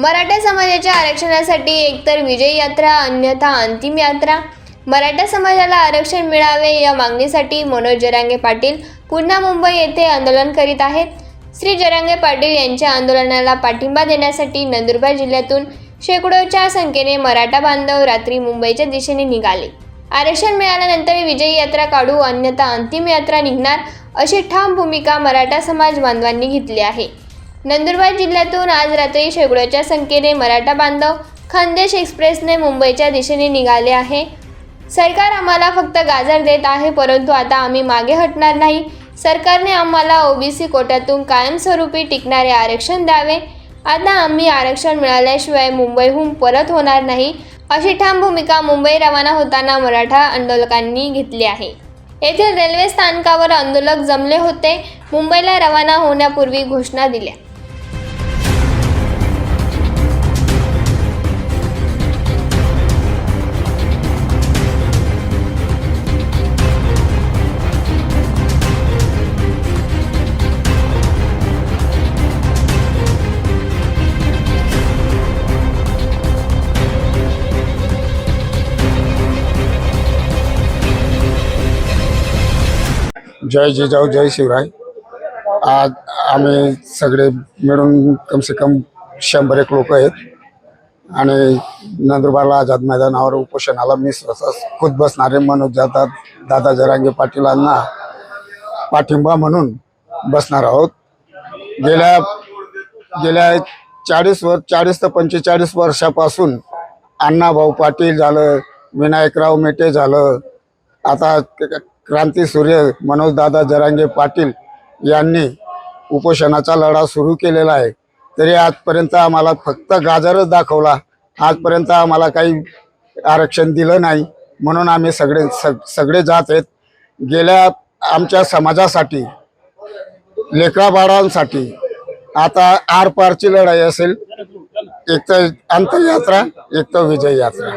मराठा समाजाच्या आरक्षणासाठी एकतर विजय यात्रा अन्यथा अंतिम यात्रा. मराठा समाजाला आरक्षण मिळावे या मागणीसाठी मनोज जरांगे पाटील पुन्हा मुंबई येथे आंदोलन करीत आहेत. श्री जरांगे पाटील यांच्या आंदोलनाला पाठिंबा देण्यासाठी नंदुरबार जिल्ह्यातून शेकडोच्या संख्येने मराठा बांधव रात्री मुंबईच्या दिशेने निघाले. आरक्षण मिळाल्यानंतर विजयी यात्रा काढू अन्यथा अंतिम यात्रा निघणार अशी ठाम भूमिका मराठा समाज बांधवांनी घेतली आहे. नंदुरबार जिल्ह्यातून आज रात्री शेकडोच्या संख्येने मराठा बांधव खानदेश एक्सप्रेसने मुंबईच्या दिशेने निघाले आहे. सरकार आम्हाला फक्त गाजर देत आहे परंतु आता आम्ही मागे हटणार नाही. सरकारने आम्हाला ओबीसी कोट्यातून कायमस्वरूपी टिकणारे आरक्षण द्यावे. आता आम्ही आरक्षण मिळाल्याशिवाय मुंबईहून परत होणार नाही अशी ठाम भूमिका मुंबई रवाना होताना मराठा आंदोलकांनी घेतली आहे. येथील रेल्वे स्थानकावर आंदोलक जमले होते. मुंबईला रवाना होण्यापूर्वी घोषणा दिल्या. जय जिजाऊ जय शिवराय. आज आम्ही सगळे मिळून कमसे कम शंभर एक लोक आहेत. आणि नंदुरबारला आझाद मैदानावर उपोषणाला मी स्वतः खुद बसणारे मनोज जातात दादा जरांगे पाटीलांना पाठिंबा म्हणून बसणार आहोत. गेल्या गेल्या चाळीस वर चाळीस ते पंचेचाळीस वर्षापासून अण्णाभाऊ पाटील झालं विनायकराव मेटे झालं. आता क्रांती सूर्य मनोजदादा जरांगे पाटील यांनी उपोषणाचा लढा सुरू केलेला आहे. तरी आजपर्यंत आम्हाला फक्त गाजरच दाखवला. आजपर्यंत आम्हाला काही आरक्षण दिलं नाही. म्हणून आम्ही सगळे सग सगळे जात आहेत. गेल्या आमच्या समाजासाठी लेकराबाळांसाठी आता आरपारची लढाई असेल. एक तर अंतयात्रा एक तर विजय यात्रा